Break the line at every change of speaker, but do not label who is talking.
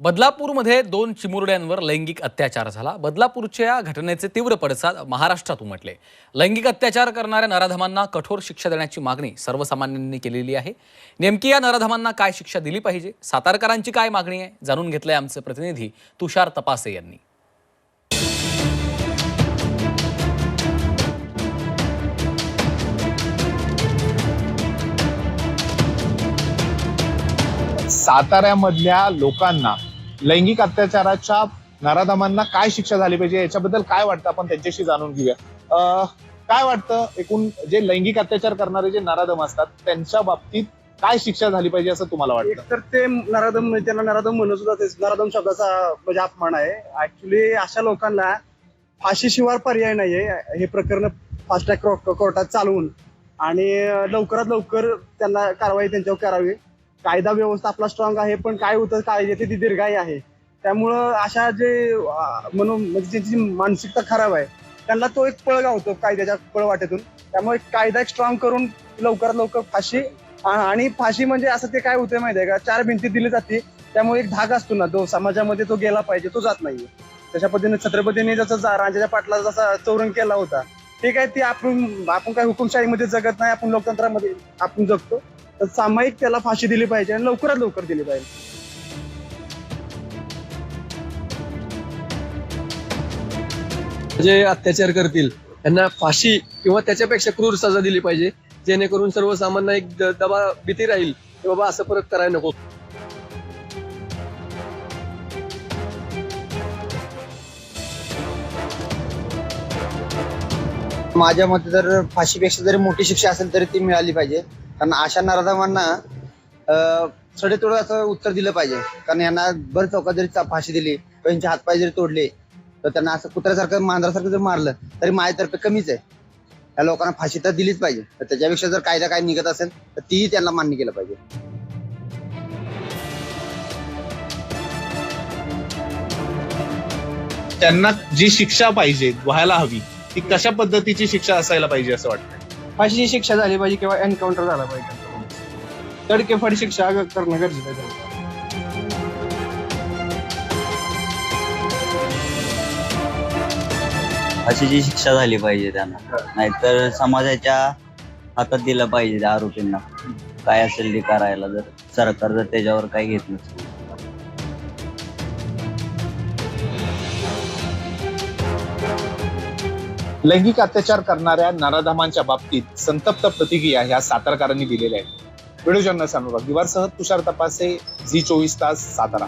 बदलापूरमध्ये दोन चिमुरड्यांवर लैंगिक अत्याचार झाला. बदलापूरच्या घटनेचे तीव्र पडसाद महाराष्ट्रात उमटले. लैंगिक अत्याचार करणाऱ्या नराधमांना कठोर शिक्षा देण्याची मागणी सर्वसामान्यांनी केलेली आहे. नेमकी या नराधमांना काय शिक्षा दिली पाहिजे? सातारकरांची काय मागणी आहे? जाणून घेतलंय आमचे प्रतिनिधी तुषार तपासे यांनी.
साताऱ्यामधल्या लोकांना लैंगिक अत्याचाराच्या नराधमांना काय शिक्षा झाली पाहिजे? याच्याबद्दल काय वाटतं? आपण त्यांच्याशी जाणून घेऊया. अं, काय वाटतं एकूण जे लैंगिक अत्याचार करणारे जे नराधम असतात त्यांच्या बाबतीत काय शिक्षा झाली पाहिजे असं तुम्हाला वाटतं?
तर ते नराधम म्हणजे त्यांना नराधम म्हणून सुद्धा नराधम शब्दाचा म्हणजे अपमान आहे. ऍक्च्युली अशा लोकांना फाशीशिवाय पर्याय नाहीये. हे प्रकरण फास्ट ट्रॅक कोर्टात चालवून आणि लवकरात लवकर त्यांना कारवाई त्यांच्यावर करावी. कायदा व्यवस्था आपला स्ट्रॉंग आहे पण काय होतं काय ती दीर्घाई आहे. त्यामुळं अशा जे म्हणून म्हणजे ज्यांची मानसिकता खराब आहे त्यांना तो एक पळ गावतो कायद्याच्या पळवाटेतून. त्यामुळे कायदा एक स्ट्रॉंग करून लवकरात लवकर फाशी आणि फाशी म्हणजे असं ते काय होतंय आहे का? चार भिंती दिली जाते त्यामुळे एक धाग असतो ना तो समाजामध्ये तो गेला पाहिजे तो जात नाहीये. तशा पद्धतीने छत्रपतींनी जसं राजाच्या पाटला जसा चौरंग केला होता ठीक आहे ती आपण आपण काय हुकुमशाहीमध्ये जगत नाही आपण लोकतंत्रामध्ये आपण जगतो. तर सामायिक त्याला फाशी दिली पाहिजे आणि लवकरात लवकर दिली पाहिजे.
जे अत्याचार करतील त्यांना फाशी किंवा त्याच्यापेक्षा क्रूर सजा दिली पाहिजे जेणेकरून सर्वसामान्य एक द- दबा भीती राहील की बाबा असं परत करायला नको.
माझ्या मते तर फाशीपेक्षा जरी मोठी शिक्षा असेल तरी ती मिळाली पाहिजे. कारण अशा नराधमांना सडेतोड असं उत्तर दिलं पाहिजे. कारण यांना भर चौकात जरी चा- फाशी दिली किंवा यांचे हातपाय जरी तोडले तर त्यांना असं कुत्र्यासारखं मांजरासारखं जर मारलं तरी माझ्यातर्फे कमीच आहे. या लोकांना फाशी तर दिलीच पाहिजे. तर त्याच्यापेक्षा जर कायदा काय निघत असेल तर तीही त्यांना मान्य केलं पाहिजे.
त्यांना जी शिक्षा पाहिजे व्हायला हवी ती कशा पद्धतीची शिक्षा असायला पाहिजे असं वाटतं
फाशीची शिक्षा झाली पाहिजे किंवा एन्काउंटर झाला पाहिजे. तडकेफड शिक्षा करणं गरजेचं आहे
फाशीची शिक्षा झाली पाहिजे त्यांना. नाहीतर समाजाच्या हातात दिलं पाहिजे त्या आरोपींना. काय असेल ते करायला जर सरकार जर त्याच्यावर काही घेत नसेल.
लैंगिक अत्याचार करणाऱ्या नराधामांच्या बाबतीत संतप्त प्रतिक्रिया ह्या सातारकारांनी दिलेल्या आहेत. व्हिडिओ जर्नल अनुराग दिवारसह तुषार तपासे झी चोवीस तास सातारा.